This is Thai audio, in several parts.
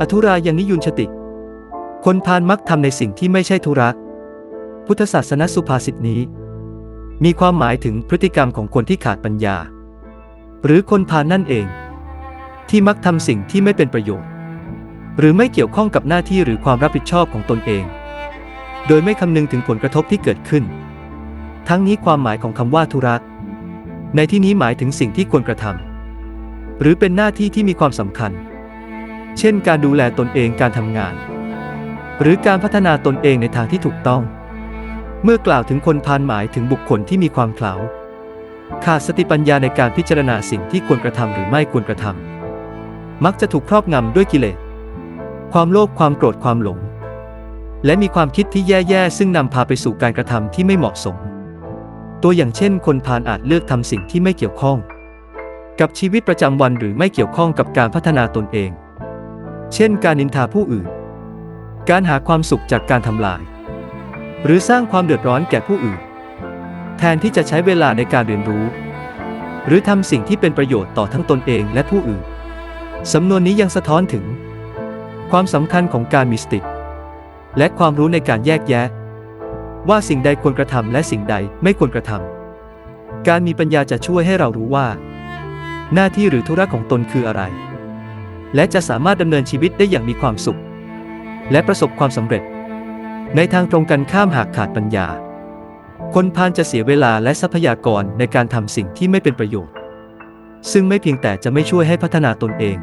อธุรายังนิยุนชติ คนพาลมักทำในสิ่งที่ไม่ใช่ธุระ พุทธศาสนสุภาษิตนี้ มีความหมายถึงพฤติกรรมของคนที่ขาดปัญญา หรือคนพาลนั่นเอง ที่มักทำสิ่งที่ไม่เป็นประโยชน์ หรือไม่เกี่ยวข้องกับหน้าที่หรือความรับผิดชอบของตนเอง โดยไม่คำนึงถึงผลกระทบที่เกิดขึ้น ทั้งนี้ความหมายของคำว่าธุระ ในที่นี้หมายถึงสิ่งที่ควรกระทำหรือเป็นหน้าที่ที่มีความสำคัญ เช่นการดูแลตนเองการทำงาน หรือการพัฒนาตนเองในทางที่ถูกต้อง เมื่อกล่าวถึงคนพาลหมายถึงบุคคลที่มีความเขลาขาดสติปัญญาในการพิจารณาสิ่งที่ควรกระทำหรือไม่ควรกระทำมักจะถูกครอบงำด้วยกิเลส ความโลภความโกรธความหลง และมีความคิดที่แย่ๆ ซึ่งนำพาไปสู่การกระทำที่ไม่เหมาะสม ตัวอย่างเช่น คนพาลอาจเลือกทำสิ่งที่ไม่เกี่ยวข้อง กับชีวิตประจำวันหรือไม่เกี่ยวข้องกับการพัฒนาตนเอง เช่นการนินทาผู้อื่น การหาความสุขจากการทำลาย หรือสร้างความเดือดร้อนแก่ผู้อื่น แทนที่จะใช้เวลาในการเรียนรู้ หรือทำสิ่งที่เป็นประโยชน์ต่อทั้งตนเองและผู้อื่น สำนวนนี้ยังสะท้อนถึง ความสำคัญของการมีสติและความรู้ในการแยกแยะ ว่าสิ่งใดควรกระทำและสิ่งใดไม่ควรกระทำการมีปัญญาจะช่วยให้เรารู้ว่า หน้าที่หรือธุระของตนคืออะไร และจะสามารถดำเนินชีวิตได้อย่างมีความสุข และประสบความสำเร็จ ในทางตรงกันข้ามหากขาดปัญญา คนพาลจะเสียเวลาและทรัพยากรในการทำสิ่งที่ไม่เป็นประโยชน์ ซึ่งไม่เพียงแต่จะไม่ช่วยให้พัฒนาตนเอง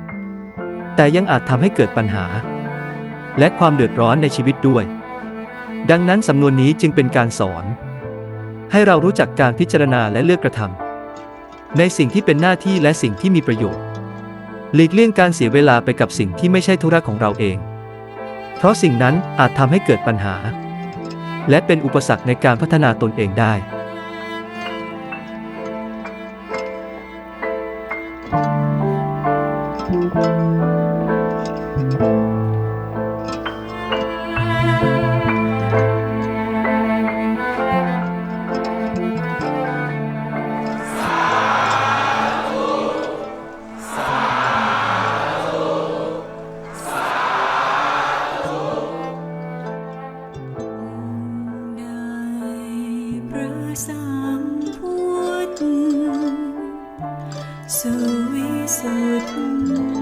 แต่ยังอาจทำให้เกิดปัญหา และความเดือดร้อนในชีวิตด้วย ดังนั้นสำนวนนี้จึงเป็นการสอน ให้เรารู้จักการพิจารณาและเลือกกระทำในสิ่งที่เป็นหน้าที่และสิ่งที่มีประโยชน์ หลีกเลี่ยงการเสียเวลาไปกับสิ่งที่ไม่ใช่ธุระของเราเอง เพราะสิ่งนั้นอาจทำให้เกิดปัญหา และเป็นอุปสรรคในการพัฒนาตนเองได้ สัมพุทธสุวิสุทธ